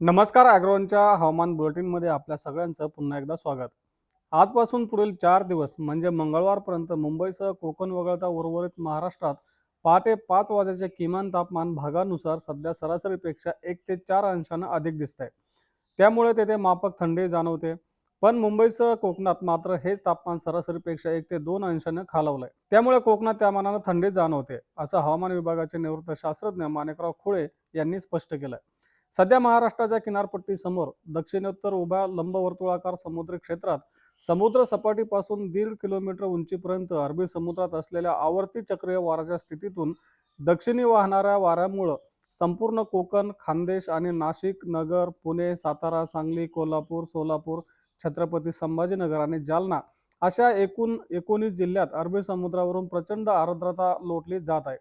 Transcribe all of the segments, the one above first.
नमस्कार ॲग्रोनच्या हवामान बुलेटिनमध्ये आपल्या सगळ्यांचं पुन्हा एकदा स्वागत. आजपासून पुढील चार दिवस म्हणजे मंगळवारपर्यंत मुंबईसह कोकण वगळता उर्वरित महाराष्ट्रात पहाटे पाच वाजेचे किमान तापमान भागानुसार सध्या सरासरीपेक्षा एक ते चार अंशानं अधिक दिसत आहे त्यामुळे तेथे मापक थंडी जाणवते. पण मुंबईसह कोकणात मात्र हेच तापमान सरासरीपेक्षा एक ते दोन अंशानं खालवलंय. त्यामुळे कोकणात त्या मानानं थंडी जाणवते असं हवामान विभागाचे निवृत्त शास्त्रज्ञ माणिकराव खुळे यांनी स्पष्ट केलंय. सध्या महाराष्ट्राच्या किनारपट्टीसमोर दक्षिणोत्तर उभ्या लंबवर्तुळाकार समुद्री क्षेत्रात समुद्र सपाटीपासून दीड किलोमीटर उंचीपर्यंत अरबी समुद्रात असलेल्या आवर्ती चक्रीय वाऱ्याच्या स्थितीतून दक्षिणी वाहणाऱ्या वाऱ्यामुळं संपूर्ण कोकण खानदेश आणि नाशिक नगर पुणे सातारा सांगली कोल्हापूर सोलापूर छत्रपती संभाजीनगर आणि जालना अशा एकूण एकोणीस जिल्ह्यात अरबी समुद्रावरून प्रचंड आर्द्रता लोटली जात आहे.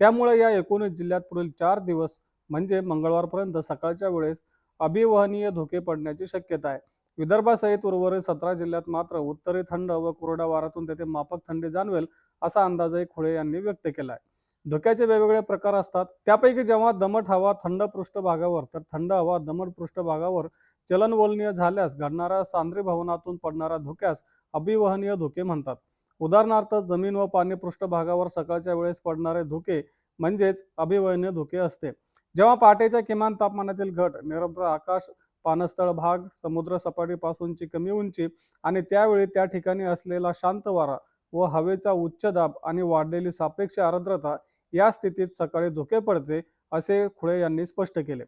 त्यामुळे या एकोणीस जिल्ह्यात पुढील चार दिवस म्हणजे मंगळवारपर्यंत सकाळच्या वेळेस अभिवहनीय धोके पडण्याची शक्यता आहे. विदर्भासहित उर्वरित सतरा जिल्ह्यात मात्र उत्तरी थंड व कोरड्या वारातून तेथे माफक थंडी जाणवेल असा अंदाजही खुळे यांनी व्यक्त केला आहे धोक्याचे वेगवेगळे प्रकार असतात. त्यापैकी जेव्हा दमट हवा थंड पृष्ठभागावर तर थंड हवा दमट पृष्ठभागावर चलनवलनीय झाल्यास घडणाऱ्या सांद्री भवनातून पडणाऱ्या धोक्यास अभिवहनीय धोके म्हणतात. उदाहरणार्थ जमीन व पाणी पृष्ठभागावर सकाळच्या वेळेस पडणारे धोके म्हणजेच अभिवहनीय धोके असते. जेव्हा पहाटेच्या किमान तापमानातील घट निरभ्र आकाश पानस्थळ भाग समुद्र सपाटीपासूनची कमी उंची आणि त्यावेळी त्या ठिकाणी असलेला शांत वारा व हवेचा उच्च दाब आणि वाढलेली सापेक्ष आर्द्रता या स्थितीत सकाळी धुके पडते असे खुळे यांनी स्पष्ट केले.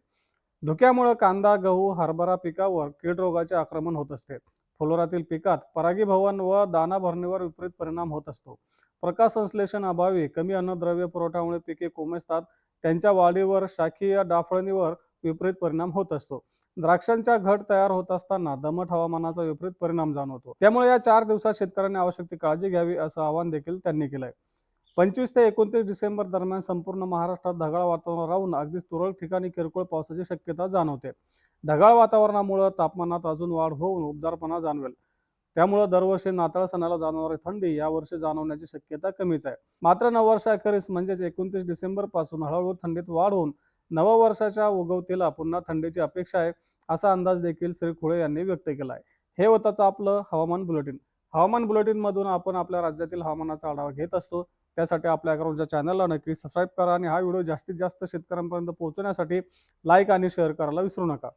धुक्यामुळे कांदा गहू हरभरा पिकावर कीड रोगाचे आक्रमण होत असते. फुलोरातील पिकात परागीभवन व दाना भरणीवर विपरीत परिणाम होत असतो. प्रकाश संश्लेषण अभावी कमी अन्नद्रव्य पुरवठ्यामुळे पिके कोमेजतात. त्यांच्या वाढीवर शाखीय डाफळणीवर विपरीत परिणाम होत असतो. द्राक्षांच्या घट तयार होत असताना दमट हवामानाचा विपरीत परिणाम जाणवतो. त्यामुळे या चार दिवसात शेतकऱ्यांनी आवश्यक ती काळजी घ्यावी असं आवाहन देखील त्यांनी केलंय. पंचवीस ते एकोणतीस डिसेंबर दरम्यान संपूर्ण महाराष्ट्रात ढगाळ वातावरण राहून अगदी तुरळक ठिकाणी किरकोळ पावसाची शक्यता जाणवते. ढगाळ वातावरणामुळे तापमानात अजून वाढ होऊन उबदारपणा जाणवेल. त्यामुळे दरवर्षी नाताळ सणाला जाणवणारी थंडी यावर्षी जाणवण्याची शक्यता कमीच आहे. मात्र नववर्षाखेरीस म्हणजेच एकोणतीस डिसेंबरपासून हळूहळू थंडीत वाढ होऊन नववर्षाच्या उगवतीला पुन्हा थंडीची अपेक्षा आहे असा अंदाज देखील श्री खुळे यांनी व्यक्त केला आहे. हे होताच आपलं हवामान बुलेटिन. हवामान बुलेटिन मधून आपण आपल्या राज्यातील हवामानाचा आढावा घेत असतो. त्यासाठी आपल्या चॅनलला नक्की सबस्क्राईब करा आणि हा व्हिडिओ जास्तीत जास्त शेतकऱ्यांपर्यंत पोहोचवण्यासाठी लाईक आणि शेअर करायला विसरू नका.